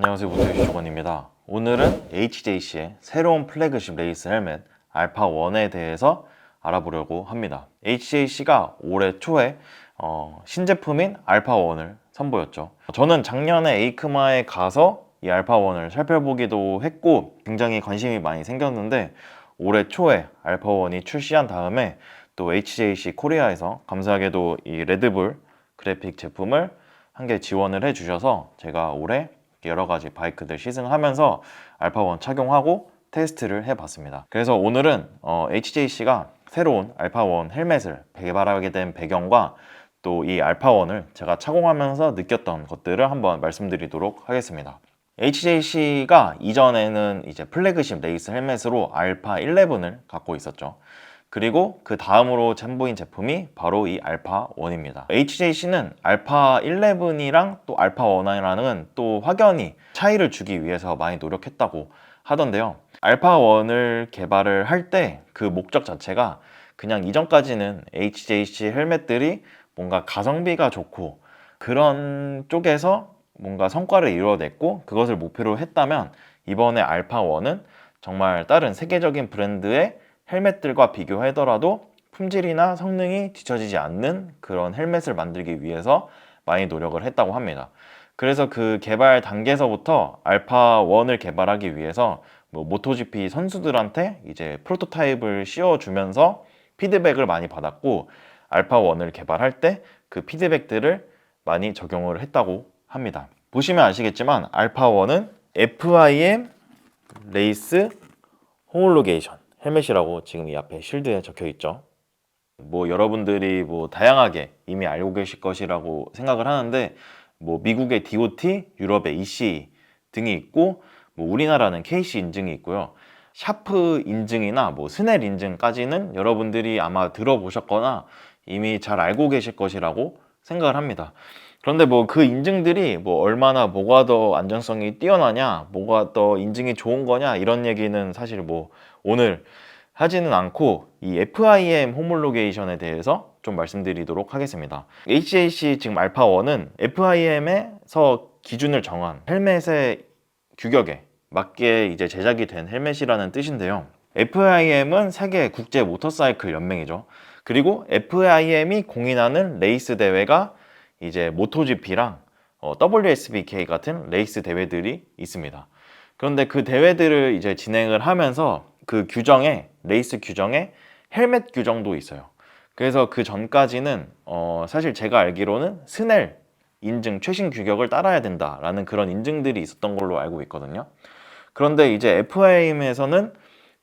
안녕하세요 모토이시 조건입니다. 오늘은 HJC의 새로운 플래그십 레이스 헬멧 알파1에 대해서 알아보려고 합니다. HJC가 올해 초에 어, 신제품인 알파1을 선보였죠. 저는 작년에 에이크마에 가서 이 알파1을 살펴보기도 했고 굉장히 관심이 많이 생겼는데 올해 초에 알파1이 출시한 다음에 또 HJC 코리아에서 감사하게도 이 레드불 그래픽 제품을 한 개 지원을 해주셔서 제가 올해 여러 가지 바이크들 시승하면서 알파1 착용하고 테스트를 해봤습니다. 그래서 오늘은 어, HJC가 새로운 알파1 헬멧을 개발하게 된 배경과 또 이 알파1을 제가 착용하면서 느꼈던 것들을 한번 말씀드리도록 하겠습니다. HJC가 이전에는 이제 플래그십 레이스 헬멧으로 알파 11을 갖고 있었죠. 그리고 그 다음으로 챔보인 제품이 바로 이 알파 1입니다. HJC는 알파 11이랑 또 알파 1이라는 또 확연히 차이를 주기 위해서 많이 노력했다고 하던데요. 알파 1을 개발을 할 때 그 목적 자체가 그냥 이전까지는 HJC 헬멧들이 뭔가 가성비가 좋고 그런 쪽에서 뭔가 성과를 이루어냈고 그것을 목표로 했다면 이번에 알파 1은 정말 다른 세계적인 브랜드의 헬멧들과 비교하더라도 품질이나 성능이 뒤처지지 않는 그런 헬멧을 만들기 위해서 많이 노력을 했다고 합니다. 그래서 그 개발 단계에서부터 알파 1을 개발하기 위해서 뭐 모토GP 선수들한테 이제 프로토타입을 씌워주면서 피드백을 많이 받았고 알파 1을 개발할 때 그 피드백들을 많이 적용을 했다고 합니다. 보시면 아시겠지만 알파 1은 FIM 레이스 홈올로게이션 헬멧이라고 지금 이 앞에 쉴드에 적혀 있죠. 뭐 여러분들이 뭐 다양하게 이미 알고 계실 것이라고 생각을 하는데 뭐 미국의 DOT, 유럽의 EC 등이 있고 뭐 우리나라는 KC 인증이 있고요. 샤프 인증이나 뭐 스넬 인증까지는 여러분들이 아마 들어보셨거나 이미 잘 알고 계실 것이라고 생각을 합니다. 그런데 뭐 그 인증들이 뭐 얼마나 뭐가 더 안전성이 뛰어나냐, 뭐가 더 인증이 좋은 거냐 이런 얘기는 사실 뭐 오늘 하지는 않고 이 FIM 호몰로게이션에 대해서 좀 말씀드리도록 하겠습니다. HJC 지금 알파 1은 FIM에서 기준을 정한 헬멧의 규격에 맞게 이제 제작이 된 헬멧이라는 뜻인데요. FIM은 세계 국제 모터사이클 연맹이죠. 그리고 FIM이 공인하는 레이스 대회가 이제 모토GP랑 어, WSBK 같은 레이스 대회들이 있습니다. 그런데 그 대회들을 이제 진행을 하면서 그 규정에 레이스 규정에 헬멧 규정도 있어요. 그래서 그 전까지는 어, 사실 제가 알기로는 스넬 인증 최신 규격을 따라야 된다라는 그런 인증들이 있었던 걸로 알고 있거든요. 그런데 이제 FIM에서는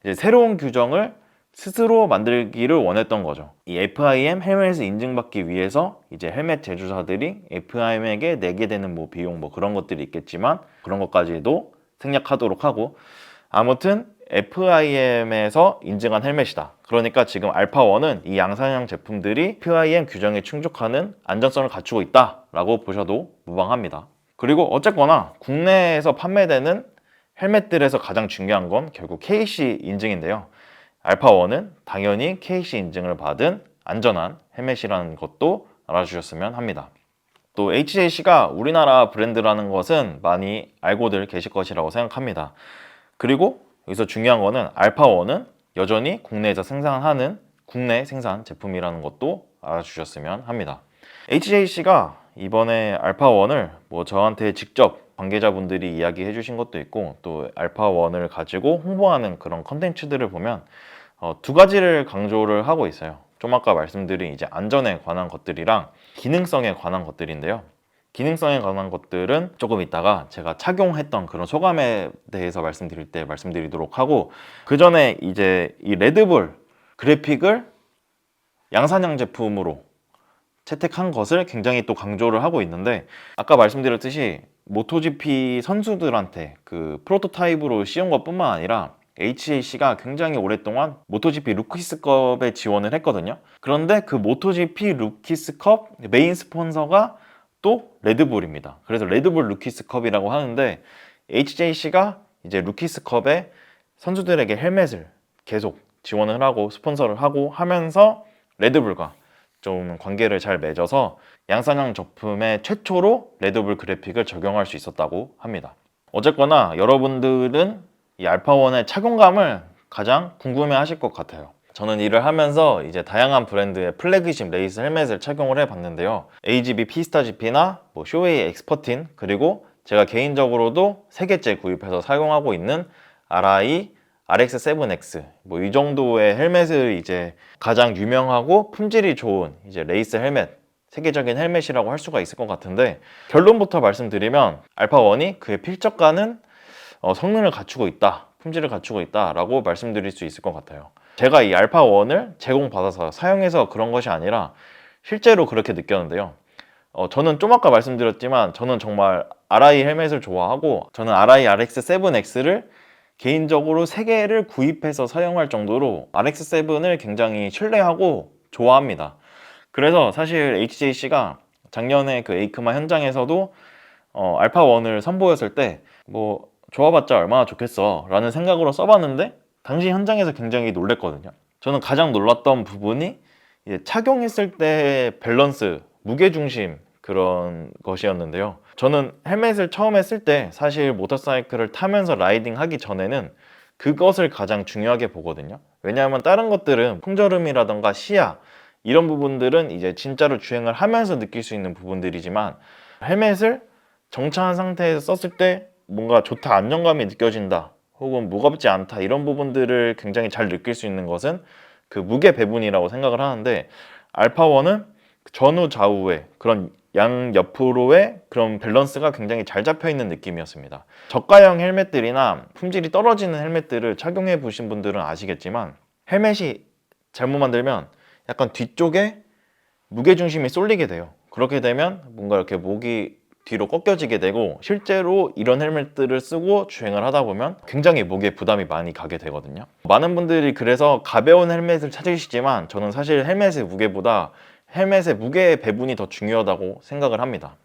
이제 새로운 규정을 스스로 만들기를 원했던 거죠. 이 FIM 헬멧을 인증받기 위해서 이제 헬멧 제조사들이 FIM에게 내게 되는 뭐 비용 뭐 그런 것들이 있겠지만 그런 것까지도 생략하도록 하고 아무튼 FIM에서 인증한 헬멧이다. 그러니까 지금 알파1은 이 양산형 제품들이 FIM 규정에 충족하는 안전성을 갖추고 있다라고 보셔도 무방합니다. 그리고 어쨌거나 국내에서 판매되는 헬멧들에서 가장 중요한 건 결국 KC 인증인데요. 알파1은 당연히 KC 인증을 받은 안전한 헬멧이라는 것도 알아주셨으면 합니다. 또 HJC가 우리나라 브랜드라는 것은 많이 알고들 계실 것이라고 생각합니다. 그리고 여기서 중요한 거는 알파1은 여전히 국내에서 생산하는 국내 생산 제품이라는 것도 알아주셨으면 합니다. HJC가 이번에 알파1을 뭐 저한테 직접 관계자분들이 이야기해 주신 것도 있고 또 알파1을 가지고 홍보하는 그런 컨텐츠들을 보면 어, 두 가지를 강조를 하고 있어요. 좀 아까 말씀드린 이제 안전에 관한 것들이랑 기능성에 관한 것들인데요. 기능성에 관한 것들은 조금 이따가 제가 착용했던 그런 소감에 대해서 말씀드릴 때 말씀드리도록 하고 그 전에 이제 이 레드불 그래픽을 양산형 제품으로 채택한 것을 굉장히 또 강조를 하고 있는데 아까 말씀드렸듯이 모토GP 선수들한테 그 프로토타입으로 씌운 것뿐만 아니라 HAC가 굉장히 오랫동안 모토GP 루키스컵에 지원을 했거든요. 그런데 그 모토GP 루키스컵 메인 스폰서가 또 레드불입니다. 그래서 레드불 루키스컵이라고 하는데 HJC가 이제 루키스컵에 선수들에게 헬멧을 계속 지원을 하고 스폰서를 하고 하면서 레드불과 좀 관계를 잘 맺어서 양산형 제품의 최초로 레드불 그래픽을 적용할 수 있었다고 합니다. 어쨌거나 여러분들은 이 알파원의 착용감을 가장 궁금해 하실 것 같아요. 저는 일을 하면서 이제 다양한 브랜드의 플래그십 레이스 헬멧을 착용을 해 봤는데요. AGB 피스타 GP나 뭐 쇼웨이 엑스퍼틴 그리고 제가 개인적으로도 세 개째 구입해서 사용하고 있는 RI RX7X 뭐 이 정도의 헬멧을 이제 가장 유명하고 품질이 좋은 이제 레이스 헬멧 세계적인 헬멧이라고 할 수가 있을 것 같은데 결론부터 말씀드리면 알파1이 그의 필적과는 어, 성능을 갖추고 있다 품질을 갖추고 있다라고 말씀드릴 수 있을 것 같아요 제가 이 알파 1을 제공받아서 사용해서 그런 것이 아니라 실제로 그렇게 느꼈는데요 어, 저는 좀 아까 말씀드렸지만 저는 정말 RI 헬멧을 좋아하고 저는 RI RX7X를 개인적으로 3개를 구입해서 사용할 정도로 RX7을 굉장히 신뢰하고 좋아합니다. 그래서 사실 HJC가 작년에 그 에이크마 현장에서도 어, 알파1을 선보였을 때 뭐 좋아봤자 얼마나 좋겠어 라는 생각으로 써봤는데 당시 현장에서 굉장히 놀랬거든요. 저는 가장 놀랐던 부분이 착용했을 때 밸런스, 무게중심 그런 것이었는데요. 저는 헬멧을 처음 했을 때 사실 모터사이클을 타면서 라이딩 하기 전에는 그것을 가장 중요하게 보거든요. 왜냐하면 다른 것들은 풍절음이라던가 시야 이런 부분들은 이제 진짜로 주행을 하면서 느낄 수 있는 부분들이지만 헬멧을 정차한 상태에서 썼을 때 뭔가 좋다 안정감이 느껴진다 혹은 무겁지 않다 이런 부분들을 굉장히 잘 느낄 수 있는 것은 그 무게 배분이라고 생각을 하는데 알파1은 전후 좌우에 그런 양 옆으로의 그런 밸런스가 굉장히 잘 잡혀 있는 느낌이었습니다. 저가형 헬멧들이나 품질이 떨어지는 헬멧들을 착용해 보신 분들은 아시겠지만 헬멧이 잘못 만들면 약간 뒤쪽에 무게 중심이 쏠리게 돼요. 그렇게 되면 뭔가 이렇게 목이 뒤로 꺾여지게 되고 실제로 이런 헬멧들을 쓰고 주행을 하다 보면 굉장히 목에 부담이 많이 가게 되거든요. 많은 분들이 그래서 가벼운 헬멧을 찾으시지만 저는 사실 헬멧의 무게보다 헬멧의 무게 배분이 더 중요하다고 생각을 합니다.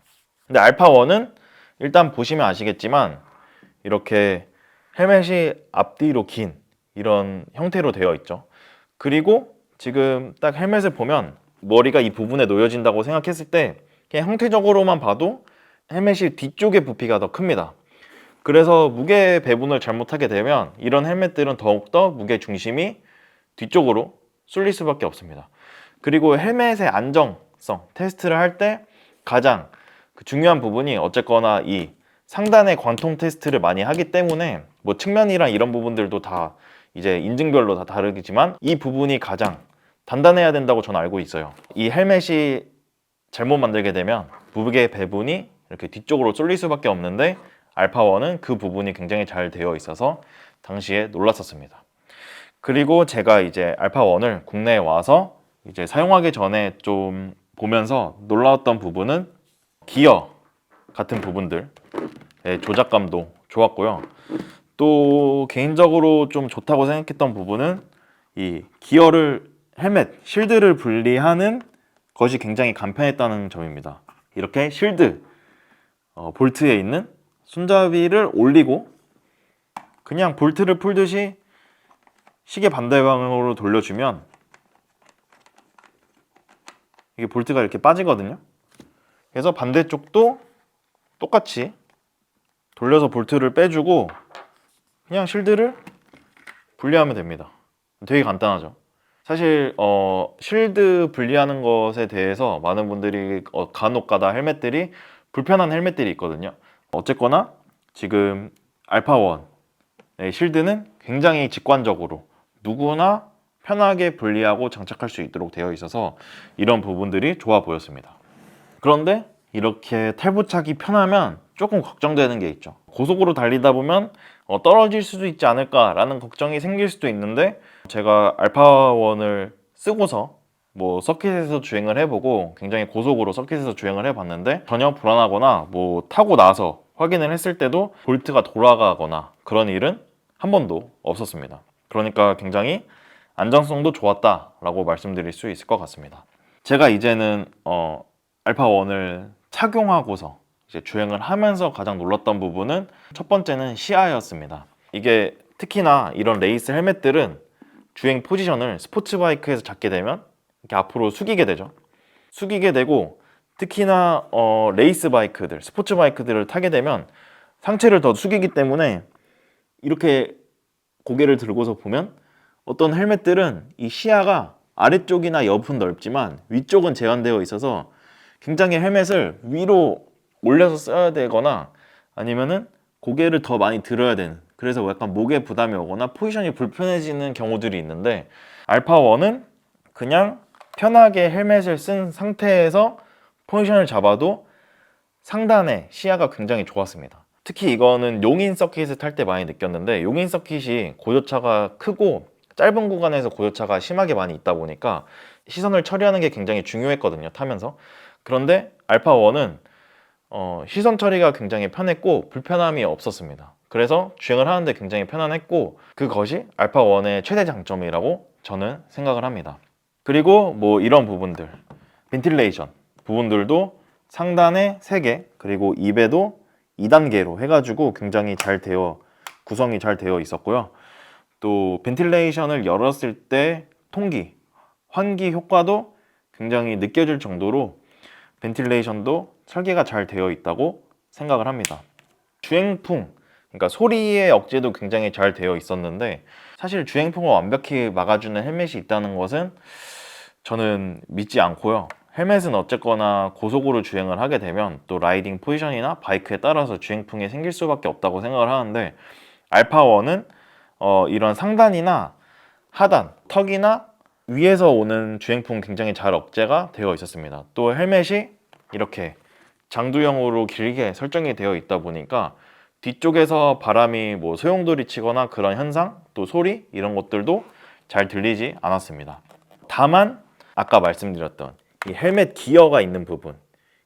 근데 알파1은 일단 보시면 아시겠지만 이렇게 헬멧이 앞뒤로 긴 이런 형태로 되어 있죠. 그리고 지금 딱 헬멧을 보면 머리가 이 부분에 놓여진다고 생각했을 때 그냥 형태적으로만 봐도 헬멧이 뒤쪽의 부피가 더 큽니다. 그래서 무게 배분을 잘못하게 되면 이런 헬멧들은 더욱더 무게 중심이 뒤쪽으로 쏠릴 수밖에 없습니다. 그리고 헬멧의 안정성 테스트를 할 때 가장 그 중요한 부분이 어쨌거나 이 상단의 관통 테스트를 많이 하기 때문에 뭐 측면이랑 이런 부분들도 다 이제 인증별로 다 다르겠지만 이 부분이 가장 단단해야 된다고 저는 알고 있어요. 이 헬멧이 잘못 만들게 되면 무게 배분이 이렇게 뒤쪽으로 쏠릴 수밖에 없는데 알파1은 그 부분이 굉장히 잘 되어 있어서 당시에 놀랐었습니다. 그리고 제가 이제 알파1을 국내에 와서 이제 사용하기 전에 좀 보면서 놀라웠던 부분은 기어 같은 부분들 의 조작감도 좋았고요. 또 개인적으로 좀 좋다고 생각했던 부분은 이 기어를 헬멧, 실드를 분리하는 것이 굉장히 간편했다는 점입니다. 이렇게 실드, 어, 볼트에 있는 손잡이를 올리고 그냥 볼트를 풀듯이 시계 반대 방향으로 돌려주면 이게 볼트가 이렇게 빠지거든요. 그래서 반대쪽도 똑같이 돌려서 볼트를 빼주고 그냥 실드를 분리하면 됩니다. 되게 간단하죠. 사실 어, 실드 분리하는 것에 대해서 많은 분들이 어, 간혹가다 헬멧들이 불편한 헬멧들이 있거든요. 어쨌거나 지금 알파1 의 실드는 굉장히 직관적으로 누구나 편하게 분리하고 장착할 수 있도록 되어 있어서 이런 부분들이 좋아 보였습니다. 그런데 이렇게 탈부착이 편하면 조금 걱정되는 게 있죠. 고속으로 달리다 보면 어, 떨어질 수도 있지 않을까라는 걱정이 생길 수도 있는데 제가 알파1을 쓰고서 뭐 서킷에서 주행을 해보고 굉장히 고속으로 서킷에서 주행을 해봤는데 전혀 불안하거나 뭐 타고 나서 확인을 했을 때도 볼트가 돌아가거나 그런 일은 한 번도 없었습니다. 그러니까 굉장히 안정성도 좋았다라고 말씀드릴 수 있을 것 같습니다. 제가 이제는 어, 알파 1을 착용하고서 이제 주행을 하면서 가장 놀랐던 부분은 첫 번째는 시야였습니다. 이게 특히나 이런 레이스 헬멧들은 주행 포지션을 스포츠 바이크에서 잡게 되면 이렇게 앞으로 숙이게 되죠. 숙이게 되고 특히나 어, 레이스 바이크들, 스포츠 바이크들을 타게 되면 상체를 더 숙이기 때문에 이렇게 고개를 들고서 보면 어떤 헬멧들은 이 시야가 아래쪽이나 옆은 넓지만 위쪽은 제한되어 있어서 굉장히 헬멧을 위로 올려서 써야 되거나 아니면은 고개를 더 많이 들어야 되는 그래서 약간 목에 부담이 오거나 포지션이 불편해지는 경우들이 있는데 알파1은 그냥 편하게 헬멧을 쓴 상태에서 포지션을 잡아도 상단에 시야가 굉장히 좋았습니다. 특히 이거는 용인 서킷을 탈 때 많이 느꼈는데 용인 서킷이 고저차가 크고 짧은 구간에서 고저차가 심하게 많이 있다 보니까 시선을 처리하는 게 굉장히 중요했거든요 타면서. 그런데 알파1은 어, 시선 처리가 굉장히 편했고 불편함이 없었습니다. 그래서 주행을 하는데 굉장히 편안했고 그것이 알파1의 최대 장점이라고 저는 생각을 합니다 그리고 뭐 이런 부분들. 벤틸레이션 부분들도 상단에 3개 그리고 입에도 2단계로 해가지고 굉장히 잘 되어 구성이 잘 되어 있었고요. 또 벤틸레이션을 열었을 때 통기, 환기 효과도 굉장히 느껴질 정도로 벤틸레이션도 설계가 잘 되어 있다고 생각을 합니다. 주행풍, 그러니까 소리의 억제도 굉장히 잘 되어 있었는데 사실 주행풍을 완벽히 막아주는 헬멧이 있다는 것은 저는 믿지 않고요. 헬멧은 어쨌거나 고속으로 주행을 하게 되면 또 라이딩 포지션이나 바이크에 따라서 주행풍이 생길 수밖에 없다고 생각을 하는데 알파1은 어, 이런 상단이나 하단, 턱이나 위에서 오는 주행풍 굉장히 잘 억제가 되어 있었습니다. 또 헬멧이 이렇게 장두형으로 길게 설정이 되어 있다 보니까 뒤쪽에서 바람이 뭐 소용돌이 치거나 그런 현상, 또 소리 이런 것들도 잘 들리지 않았습니다. 다만 아까 말씀드렸던 이 헬멧 기어가 있는 부분,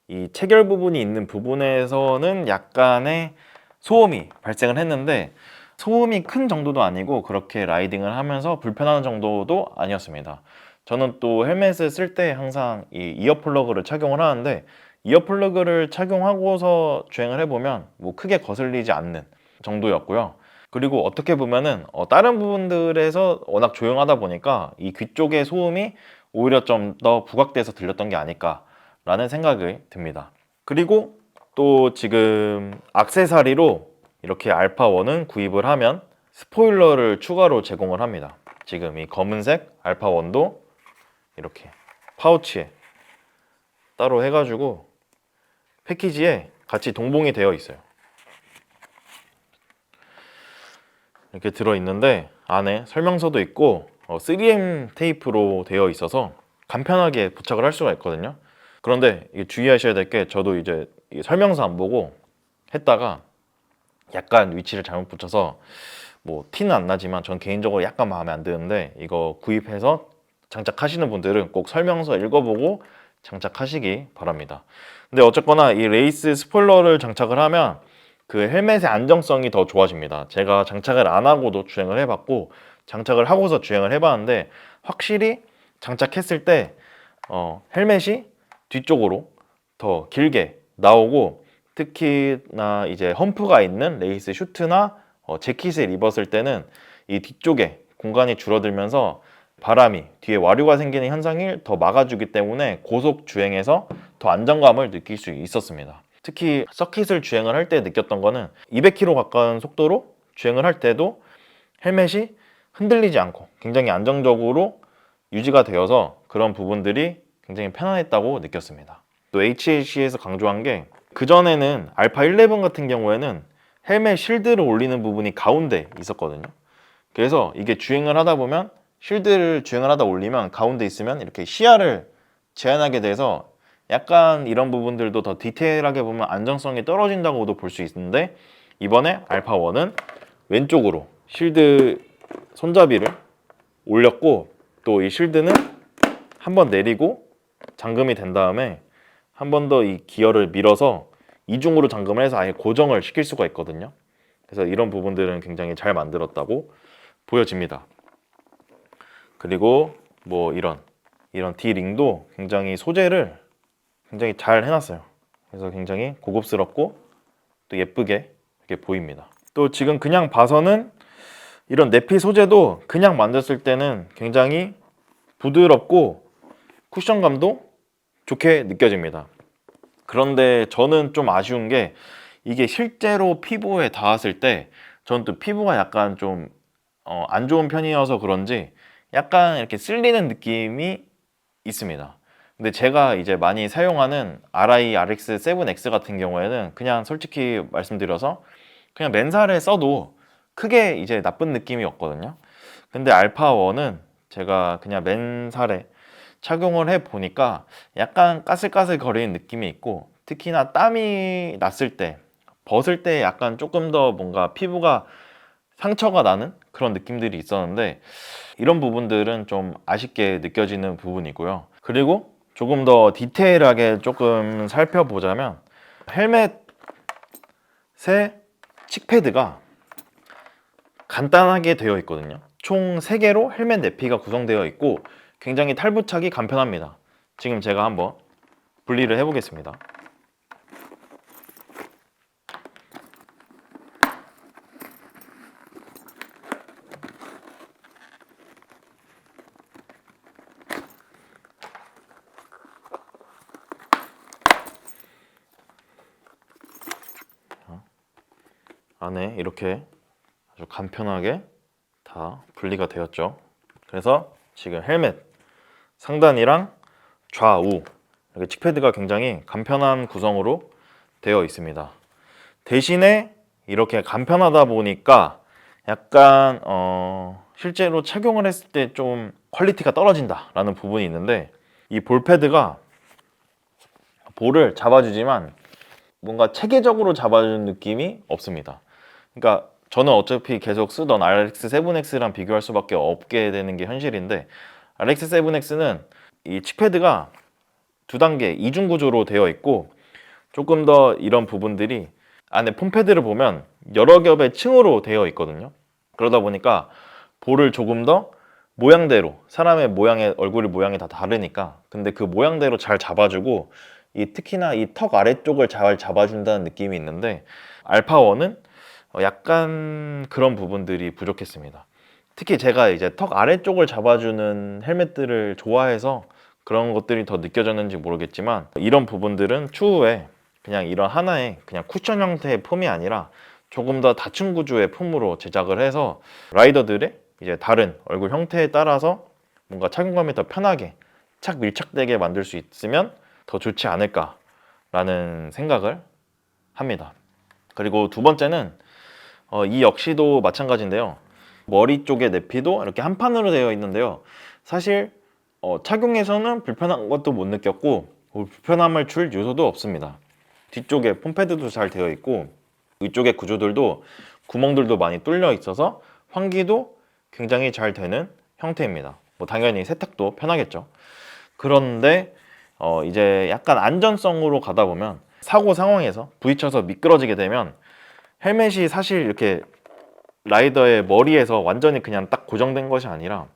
이 체결 부분이 있는 부분에서는 약간의 소음이 발생을 했는데 소음이 큰 정도도 아니고 그렇게 라이딩을 하면서 불편한 정도도 아니었습니다. 저는 또 헬멧을 쓸 때 항상 이 이어 플러그를 착용을 하는데 이어 플러그를 착용하고서 주행을 해보면 뭐 크게 거슬리지 않는 정도였고요. 그리고 어떻게 보면은 어, 다른 부분들에서 워낙 조용하다 보니까 이 귀 쪽의 소음이 오히려 좀 더 부각돼서 들렸던 게 아닐까라는 생각이 듭니다. 그리고 또 지금 악세사리로 이렇게 알파1은 구입을 하면 스포일러를 추가로 제공을 합니다. 지금 이 검은색 알파1도 이렇게 파우치에 따로 해가지고 패키지에 같이 동봉이 되어 있어요. 이렇게 들어 있는데 안에 설명서도 있고 어, 3M 테이프로 되어 있어서 간편하게 부착을 할 수가 있거든요. 그런데 주의하셔야 될 게 저도 이제 이 설명서 안 보고 했다가 약간 위치를 잘못 붙여서 뭐 티는 안 나지만 전 개인적으로 약간 마음에 안 드는데 이거 구입해서 장착하시는 분들은 꼭 설명서 읽어보고 장착하시기 바랍니다. 근데 어쨌거나 이 레이스 스포일러를 장착을 하면 그 헬멧의 안정성이 더 좋아집니다. 제가 장착을 안 하고도 주행을 해봤고 장착을 하고서 주행을 해봤는데 확실히 장착했을 때 어, 헬멧이 뒤쪽으로 더 길게 나오고 특히나 이제 험프가 있는 레이스 슈트나 어, 재킷을 입었을 때는 이 뒤쪽에 공간이 줄어들면서 바람이 뒤에 와류가 생기는 현상을 더 막아주기 때문에 고속 주행에서 더 안정감을 느낄 수 있었습니다. 특히 서킷을 주행을 할 때 느꼈던 거는 200km 가까운 속도로 주행을 할 때도 헬멧이 흔들리지 않고 굉장히 안정적으로 유지가 되어서 그런 부분들이 굉장히 편안했다고 느꼈습니다. 또 HAC에서 강조한 게 그전에는 알파 11 같은 경우에는 헬멧 실드를 올리는 부분이 가운데 있었거든요. 그래서 이게 주행을 하다 보면 실드를 주행을 하다 올리면 가운데 있으면 이렇게 시야를 제한하게 돼서 약간 이런 부분들도 더 디테일하게 보면 안정성이 떨어진다고도 볼 수 있는데 이번에 알파 1은 왼쪽으로 실드 손잡이를 올렸고 또이 실드는 한 번 내리고 잠금이 된 다음에 한 번 더 이 기어를 밀어서 이중으로 잠금을 해서 아예 고정을 시킬 수가 있거든요. 그래서 이런 부분들은 굉장히 잘 만들었다고 보여집니다. 그리고 뭐 이런 이런 D링도 굉장히 소재를 굉장히 잘 해놨어요. 그래서 굉장히 고급스럽고 또 예쁘게 이렇게 보입니다. 또 지금 그냥 봐서는 이런 내피 소재도 그냥 만졌을 때는 굉장히 부드럽고 쿠션감도 좋게 느껴집니다. 그런데 저는 좀 아쉬운 게 이게 실제로 피부에 닿았을 때 저는 또 피부가 약간 좀 어, 안 좋은 편이어서 그런지 약간 이렇게 쓸리는 느낌이 있습니다. 근데 제가 이제 많이 사용하는 RI RX 7X 같은 경우에는 그냥 솔직히 말씀드려서 그냥 맨살에 써도 크게 이제 나쁜 느낌이 없거든요. 근데 알파 1은 제가 그냥 맨살에 착용을 해 보니까 약간 까슬까슬 거리는 느낌이 있고 특히나 땀이 났을 때 벗을 때 약간 조금 더 뭔가 피부가 상처가 나는 그런 느낌들이 있었는데 이런 부분들은 좀 아쉽게 느껴지는 부분이고요. 그리고 조금 더 디테일하게 조금 살펴보자면 헬멧의 칙패드가 간단하게 되어 있거든요. 총 3개로 헬멧 내피가 구성되어 있고 굉장히 탈부착이 간편합니다. 지금 제가 한번 분리를 해보겠습니다. 안에 이렇게 아주 간편하게 다 분리가 되었죠. 그래서 지금 헬멧 상단이랑 좌우 이렇게 칙패드가 굉장히 간편한 구성으로 되어 있습니다. 대신에 이렇게 간편하다 보니까 약간 어 실제로 착용을 했을 때 좀 퀄리티가 떨어진다라는 부분이 있는데 이 볼패드가 볼을 잡아주지만 뭔가 체계적으로 잡아주는 느낌이 없습니다. 그러니까 저는 어차피 계속 쓰던 RX7X랑 비교할 수밖에 없게 되는 게 현실인데 RX7X는 이 칙패드가 두 단계 이중 구조로 되어 있고 조금 더 이런 부분들이 안에 폼패드를 보면 여러 겹의 층으로 되어 있거든요. 그러다 보니까 볼을 조금 더 모양대로 사람의 모양의 얼굴의 모양이 다 다르니까 근데 그 모양대로 잘 잡아주고 이 특히나 이 턱 아래쪽을 잘 잡아준다는 느낌이 있는데 알파1은 약간 그런 부분들이 부족했습니다. 특히 제가 이제 턱 아래쪽을 잡아주는 헬멧들을 좋아해서 그런 것들이 더 느껴졌는지 모르겠지만 이런 부분들은 추후에 그냥 이런 하나의 그냥 쿠션 형태의 폼이 아니라 조금 더 다층 구조의 폼으로 제작을 해서 라이더들의 이제 다른 얼굴 형태에 따라서 뭔가 착용감이 더 편하게 착 밀착되게 만들 수 있으면 더 좋지 않을까라는 생각을 합니다. 그리고 두 번째는 어, 이 역시도 마찬가지인데요. 머리 쪽의 내피도 이렇게 한 판으로 되어 있는데요. 사실 어, 착용해서는 불편한 것도 못 느꼈고 뭐 불편함을 줄 요소도 없습니다. 뒤쪽에 폼패드도 잘 되어 있고 위쪽의 구조들도 구멍들도 많이 뚫려 있어서 환기도 굉장히 잘 되는 형태입니다. 뭐 당연히 세탁도 편하겠죠. 그런데 어 이제 약간 안전성으로 가다 보면 사고 상황에서 부딪혀서 미끄러지게 되면 헬멧이 사실 이렇게 라이더의 머리에서 완전히 그냥 딱 고정된 것이 아니라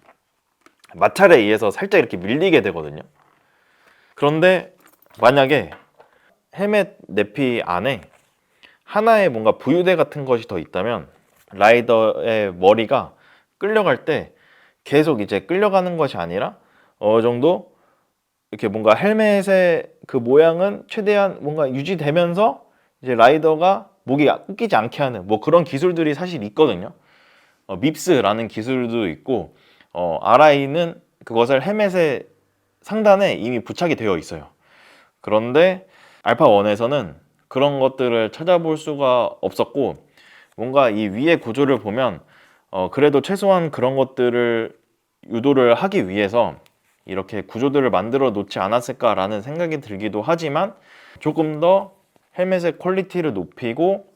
마찰에 의해서 살짝 이렇게 밀리게 되거든요. 그런데 만약에 헬멧 내피 안에 하나의 뭔가 부유대 같은 것이 더 있다면 라이더의 머리가 끌려갈 때 계속 이제 끌려가는 것이 아니라 어느 정도 이렇게 뭔가 헬멧의 그 모양은 최대한 뭔가 유지되면서 이제 라이더가 목이 꺾이지 않게 하는 뭐 그런 기술들이 사실 있거든요. 어, 밉스라는 기술도 있고 어, RI는 그것을 헬멧의 상단에 이미 부착이 되어 있어요. 그런데 알파 1에서는 그런 것들을 찾아볼 수가 없었고 뭔가 이 위의 구조를 보면 어, 그래도 최소한 그런 것들을 유도를 하기 위해서 이렇게 구조들을 만들어 놓지 않았을까라는 생각이 들기도 하지만 조금 더 헬멧의 퀄리티를 높이고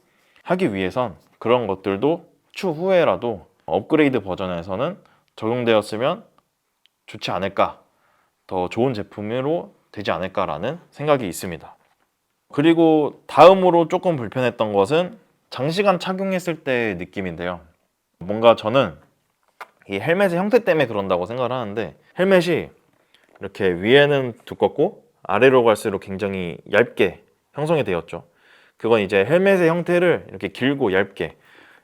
하기 위해선 그런 것들도 추후에라도 업그레이드 버전에서는 적용되었으면 좋지 않을까 더 좋은 제품으로 되지 않을까라는 생각이 있습니다. 그리고 다음으로 조금 불편했던 것은 장시간 착용했을 때의 느낌인데요. 뭔가 저는 이 헬멧의 형태 때문에 그런다고 생각을 하는데 헬멧이 이렇게 위에는 두껍고 아래로 갈수록 굉장히 얇게 형성이 되었죠. 그건 이제 헬멧의 형태를 이렇게 길고 얇게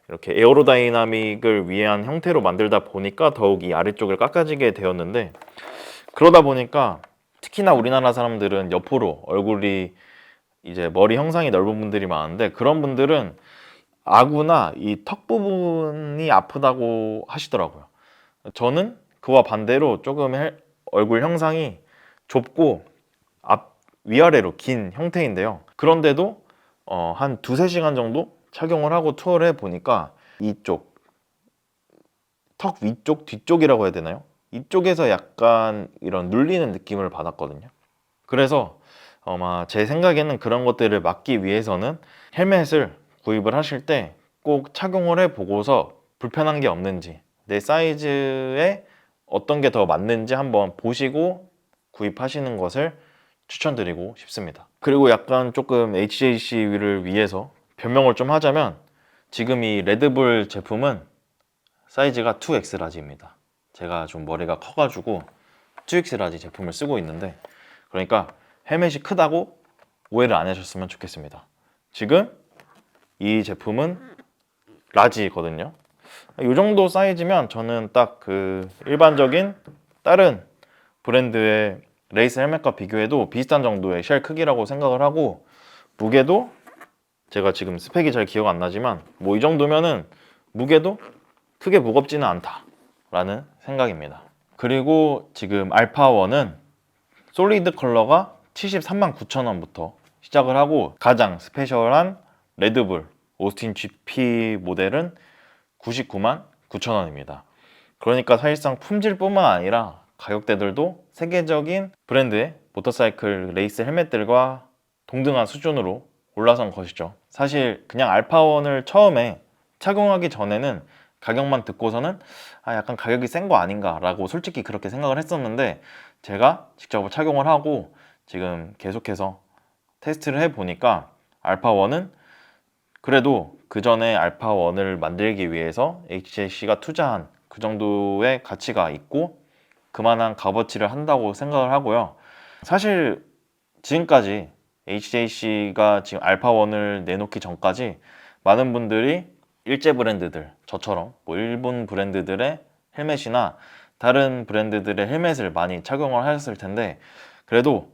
이렇게 에어로다이나믹을 위한 형태로 만들다 보니까 더욱 이 아래쪽을 깎아지게 되었는데 그러다 보니까 특히나 우리나라 사람들은 옆으로 얼굴이 이제 머리 형상이 넓은 분들이 많은데 그런 분들은 아구나 이 턱 부분이 아프다고 하시더라고요. 저는 그와 반대로 조금 헬- 얼굴 형상이 좁고 앞 위아래로 긴 형태인데요. 그런데도 어, 한 두세 시간 정도 착용을 하고 투어를 해 보니까 이쪽 턱 위쪽 뒤쪽이라고 해야 되나요? 이쪽에서 약간 이런 눌리는 느낌을 받았거든요. 그래서 아마 제 생각에는 그런 것들을 막기 위해서는 헬멧을 구입을 하실 때 꼭 착용을 해 보고서 불편한 게 없는지 내 사이즈에 어떤 게 더 맞는지 한번 보시고 구입하시는 것을 추천드리고 싶습니다. 그리고 약간 조금 HJC를 위해서 변명을 좀 하자면 지금 이 레드불 제품은 사이즈가 2X 라지입니다. 제가 좀 머리가 커가지고 2X 라지 제품을 쓰고 있는데 그러니까 헬멧이 크다고 오해를 안 하셨으면 좋겠습니다. 지금 이 제품은 라지거든요. 이 정도 사이즈면 저는 딱 그 일반적인 다른 브랜드의 레이스 헬멧과 비교해도 비슷한 정도의 쉘 크기라고 생각을 하고 무게도 제가 지금 스펙이 잘 기억 안 나지만 뭐 이 정도면은 무게도 크게 무겁지는 않다라는 생각입니다. 그리고 지금 알파1은 솔리드 컬러가 73만 9천 원부터 시작을 하고 가장 스페셜한 레드불 오스틴 GP 모델은 99만 9천 원입니다. 그러니까 사실상 품질뿐만 아니라 가격대들도 세계적인 브랜드의 모터사이클 레이스 헬멧들과 동등한 수준으로 올라선 것이죠. 사실 그냥 알파원을 처음에 착용하기 전에는 가격만 듣고서는 아 약간 가격이 센 거 아닌가라고 솔직히 그렇게 생각을 했었는데 제가 직접 착용을 하고 지금 계속해서 테스트를 해 보니까 알파1은 그래도 그 전에 알파1을 만들기 위해서 HJC가 투자한 그 정도의 가치가 있고 그만한 값어치를 한다고 생각을 하고요. 사실 지금까지 HJC가 지금 알파1을 내놓기 전까지 많은 분들이 일제 브랜드들 저처럼 뭐 일본 브랜드들의 헬멧이나 다른 브랜드들의 헬멧을 많이 착용을 하셨을 텐데 그래도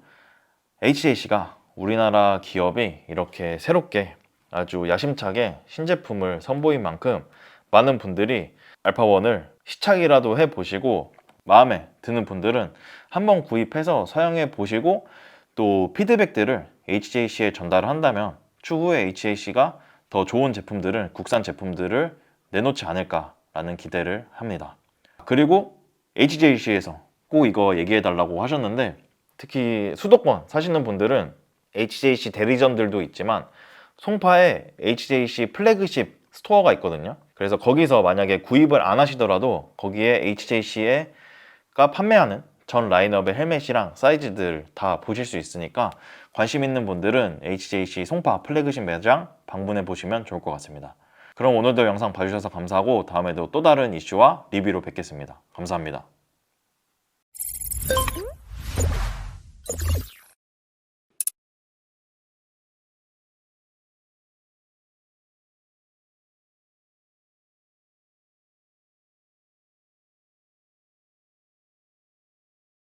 HJC가 우리나라 기업이 이렇게 새롭게 아주 야심차게 신제품을 선보인 만큼 많은 분들이 알파1을 시착이라도 해 보시고 마음에 드는 분들은 한번 구입해서 사용해 보시고 또 피드백들을 HJC에 전달을 한다면 추후에 HJC가 더 좋은 제품들을 국산 제품들을 내놓지 않을까라는 기대를 합니다. 그리고 HJC에서 꼭 이거 얘기해 달라고 하셨는데 특히 수도권 사시는 분들은 HJC 대리점들도 있지만 송파에 HJC 플래그십 스토어가 있거든요. 그래서 거기서 만약에 구입을 안 하시더라도 거기에 HJC 가 판매하는 전 라인업의 헬멧이랑 사이즈들 다 보실 수 있으니까 관심 있는 분들은 HJC 송파 플래그십 매장 방문해 보시면 좋을 것 같습니다. 그럼 오늘도 영상 봐주셔서 감사하고 다음에도 또 다른 이슈와 리뷰로 뵙겠습니다. 감사합니다.